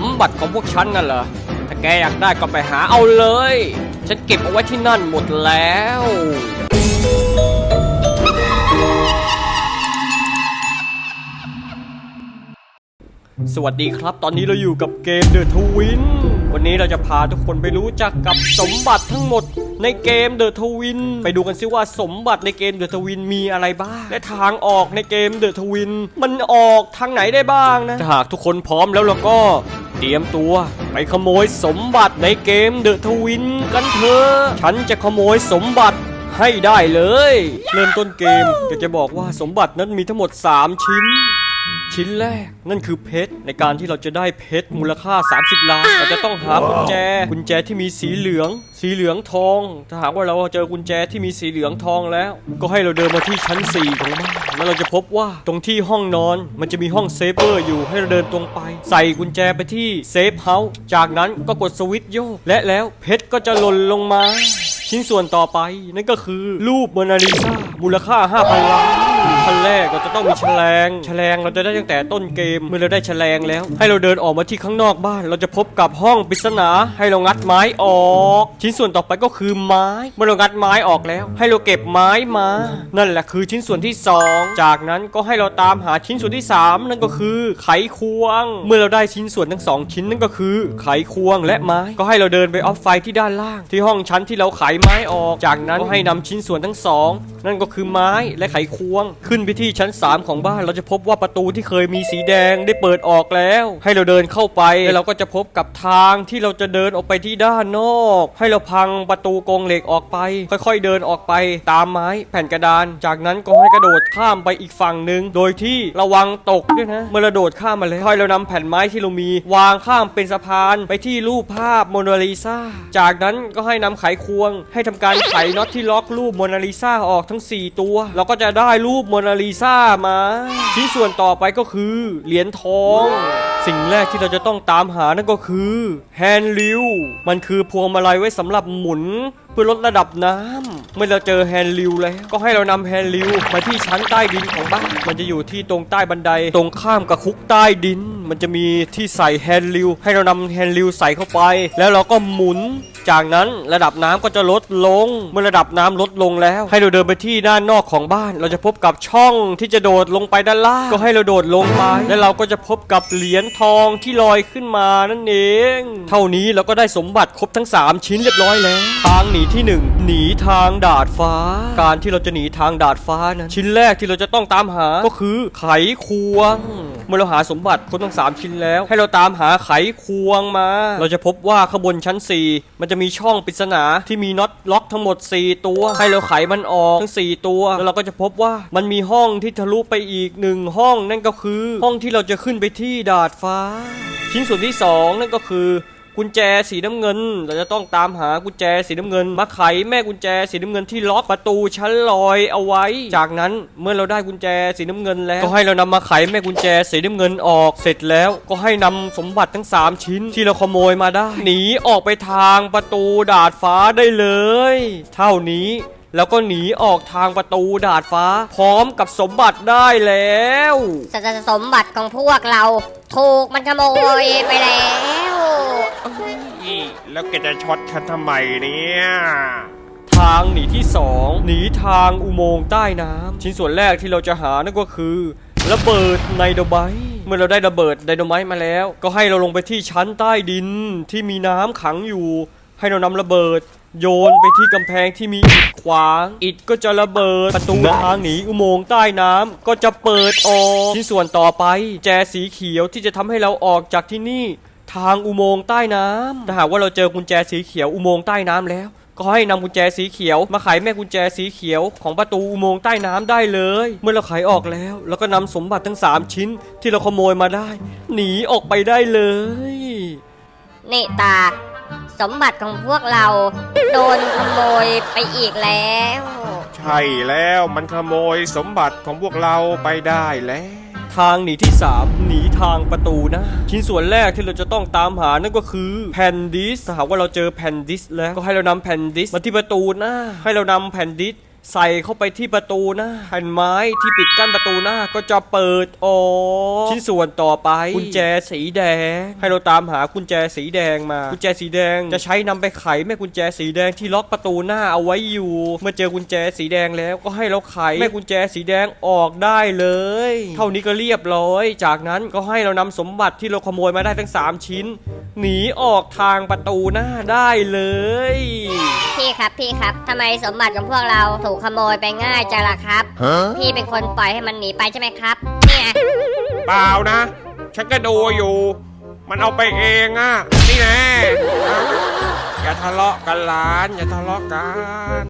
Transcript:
มบัติของพวกฉันน่ะเหรอ ถ้าแกอยากได้ก็ไปหาเอาเลย ฉันเก็บเอาไว้ที่นั่นหมดแล้ว สวัสดีครับ ตอนนี้เราอยู่กับเกม The Twin วันนี้เราจะพาทุกคนไปรู้จักกับสมบัติทั้งหมดในเกม The Twin ไปดูกันซิว่าสมบัติในเกม The Twin มีอะไรบ้าง และทางออกในเกม The Twin มันออกทางไหนได้บ้างนะ ถ้าหากทุกคนพร้อมแล้วเราก็ ตรียมตัวไปขโมยสมบัติในเกมเดอะทวินกันเถอะ ฉันจะขโมยสมบัติให้ได้เลย เริ่มต้นเกมอยากจะบอกว่าสมบัตินั้นมีทั้งหมด 3 ชิ้น ชิ้นแรกนั่นคือเพชรในการที่เราจะได้เพชรมูลค่า 30 ล้าน เราจะต้องหากุญแจ กุญแจที่มีสีเหลือง สีเหลืองทอง ถ้าหากว่าเราเจอกุญแจที่มีสีเหลืองทองแล้ว ก็ให้เราเดินมาที่ชั้น 4 ของบ้านแล้วเราจะพบว่าตรงที่ห้องนอนมันจะมีห้องเซฟเวอร์อยู่ให้เราเดินตรงไป ใส่กุญแจไปที่เซฟเฮาส์จากนั้นก็กดสวิตช์โยกและแล้วเพชรก็จะหล่นลงมา ชิ้นส่วนต่อไปนั่นก็คือรูปโมนาลิซามูลค่า5,000ล้าน ขั้นแรกเราจะต้องมีแฉลงแฉลงเราจะได้ตั้งแต่ต้นเกม เมื่อเราได้แฉลงแล้ว ให้เราเดินออกมาที่ข้างนอกบ้าน เราจะพบกับห้องปริศนา ให้เรางัดไม้ออก ชิ้นส่วนต่อไปก็คือไม้ เมื่อเรางัดไม้ออกแล้ว ให้เราเก็บไม้มา นั่นแหละคือชิ้นส่วนที่ 2 จากนั้นก็ให้เราตามหาชิ้นส่วนที่ 3 นั่นก็คือไขควง เมื่อเราได้ชิ้นส่วนทั้งสองชิ้นนั่นก็คือ ไขควงและไม้ ก็ให้เราเดินไปออฟไฟที่ด้านล่าง ที่ห้องชั้นที่เราไขไม้ออก จากนั้นก็ให้นำชิ้นส่วนทั้งสองนั่นก็คือไม้และไขควงขึ้นไปที่ชั้น 3 ของบ้านเราจะพบว่าประตูที่เคยมีสีแดงได้เปิดออกแล้ว ให้เราเดินเข้าไปแล้วเราก็จะพบกับทางที่เราจะเดินออกไปที่ด้านนอก ให้เราพังประตูกรงเหล็กออกไป ค่อยๆเดินออกไปตามไม้แผ่นกระดาน จากนั้นก็ให้กระโดดข้ามไปอีกฝั่งหนึ่งโดยที่ระวังตกด้วยนะเมื่อเราโดดข้ามมาแล้วให้เรานำแผ่นไม้ที่เรามี วางข้ามเป็นสะพานไปที่รูปภาพโมนาลิซาจากนั้นก็ให้นำไขควง ให้ทำการไขน็อตที่ล็อกรูปโมนาลิซาออกทั้ง 4 ตัว เราก็จะได้รูปโมนาลิซามา ชิ้นส่วนต่อไปก็คือเหรียญทอง สิ่งแรกที่เราจะต้องตามหานั่นก็คือแฮนด์ลิวมันคือพวงมาลัยไว้สำหรับหมุน เพื่อลดระดับน้ำเมื่อเราเจอแฮนด์ลิวแล้ว ก็ให้เรานำแฮนด์ลิวมาที่ชั้นใต้ดินของบ้าน มันจะอยู่ที่ตรงใต้บันได ตรงข้ามกับคุกใต้ดิน มันจะมีที่ใส่แฮนด์ลิวให้เรานำแฮนด์ลิวใส่เข้าไป แล้วเราก็หมุน จากนั้นระดับน้ำก็จะลดลง เมื่อระดับน้ำลดลงแล้ว ให้เราเดินไปที่ด้านนอกของบ้าน เราจะพบกับช่องที่จะโดดลงไปด้านล่าง ก็ให้เราโดดลงไป แล้วเราก็จะพบกับเหรียญทองที่ลอยขึ้นมานั่นเอง เท่านี้เราก็ได้สมบัติครบทั้ง 3 ชิ้นเรียบร้อยแล้วทางหนีที่1หนีทางดาดฟ้า การที่เราจะหนีทางดาดฟ้านั้นชิ้นแรกที่เราจะต้องตามหาก็คือไขควงเมื่อเราหาสมบัติครบทั้ง 3 ชิ้นแล้ว ให้เราตามหาไขควงมา เราจะพบว่าข้างบนชั้น 4 มันจะมีช่องปริศนาที่มีน็อตล็อกทั้งหมด 4 ตัว ให้เราไขมันออกทั้ง 4 ตัว แล้วเราก็จะพบว่ามันมีห้องที่ทะลุไปอีกหนึ่งห้องนั่นก็คือ ห้องที่เราจะขึ้นไปที่ดาดฟ้า ชิ้นส่วนที่ 2 นั่นก็คือ กุญแจสีน้ำเงิน เราจะต้องตามหากุญแจสีน้ำเงิน มาไขแม่กุญแจสีน้ำเงินที่ล็อกประตูชั้นลอยเอาไว้ จากนั้นเมื่อเราได้กุญแจสีน้ำเงินแล้ว ก็ให้เรานำมาไขแม่กุญแจสีน้ำเงินออกเสร็จแล้ว ก็ให้นำสมบัติทั้ง 3 ชิ้นที่เราขโมยมาได้ หนีออกไปทางประตูดาดฟ้าได้เลย เท่านี้แล้วก็หนีออกทางประตูดาดฟ้า พร้อมกับสมบัติได้แล้วสสสมบัติของพวกเรา ถูกมันขโมยไปแล้ว อีแล้วแกจะช็อตฉันทำไมเนี่ย ทางหนีที่ 2 หนีทางอุโมงค์ใต้น้ำชิ้นส่วนแรกที่เราจะหานั่นก็คือ ระเบิดไนโดไบต์เมื่อเราได้ระเบิดไดโนไมต์มาแล้ว ก็ให้เราลงไปที่ชั้นใต้ดินที่มีน้ำขังอยู่ ให้เรานำระเบิด โยนไปที่กำแพงที่มีอิฐขวาง อิฐก็จะระเบิดประตูทางหนีอุโมงค์ใต้น้ำก็จะเปิดออกชิ้นส่วนต่อไป แจสีเขียวที่จะทำให้เราออกจากที่นี่ ทางอุโมงค์ใต้น้ำถ้าหากว่าเราเจอกุญแจสีเขียวอุโมงค์ใต้น้ำแล้ว ก็ให้นำกุญแจสีเขียว มาไขแม่กุญแจสีเขียวของประตูอุโมงค์ใต้น้ำได้เลย เมื่อเราไขออกแล้วแล้วก็นำสมบัติทั้ง 3 ชิ้นที่เราขโมยมาได้ หนีออกไปได้เลย นี่ตา สมบัติของพวกเราโดนขโมยไปอีกแล้ว ใช่แล้วมันขโมยสมบัติของพวกเราไปได้แล้ว ทางหนีที่ 3 หนีทางประตูนะ ชิ้นส่วนแรกที่เราจะต้องตามหานั่นก็คือแผ่นดิสถ้าหากว่าเราเจอแผ่นดิสแล้วก็ให้เรานำแผ่นดิสมาที่ประตูนะ ให้เรานำแผ่นดิส ใส่เข้าไปที่ประตูหน้าแผ่นไม้ที่ปิดกั้นประตูหน้าก็จะเปิดออกชิ้นส่วนต่อไปกุญแจสีแดง ให้เราตามหากุญแจสีแดงมา กุญแจสีแดงจะใช้นำไปไขแม่กุญแจสีแดงที่ล็อกประตูหน้าเอาไว้อยู่ เมื่อเจอกุญแจสีแดงแล้วก็ให้เราไขแม่กุญแจสีแดงออกได้เลย เท่านี้ก็เรียบร้อย จากนั้นก็ให้เรานำสมบัติที่เราขโมยมาได้ทั้งสามชิ้น หนีออกทางประตูหน้าได้เลย พี่ครับพี่ครับทำไมสมบัติของพวกเราถูกขโมยไปง่ายจังล่ะครับ พี่เป็นคนปล่อยให้มันหนีไปใช่ไหมครับ เนี่ยเปล่านะ ฉันก็ดูอยู่ มันเอาไปเองอะ นี่แน่อะอย่าทะเลาะกันหลาน อย่าทะเลาะกัน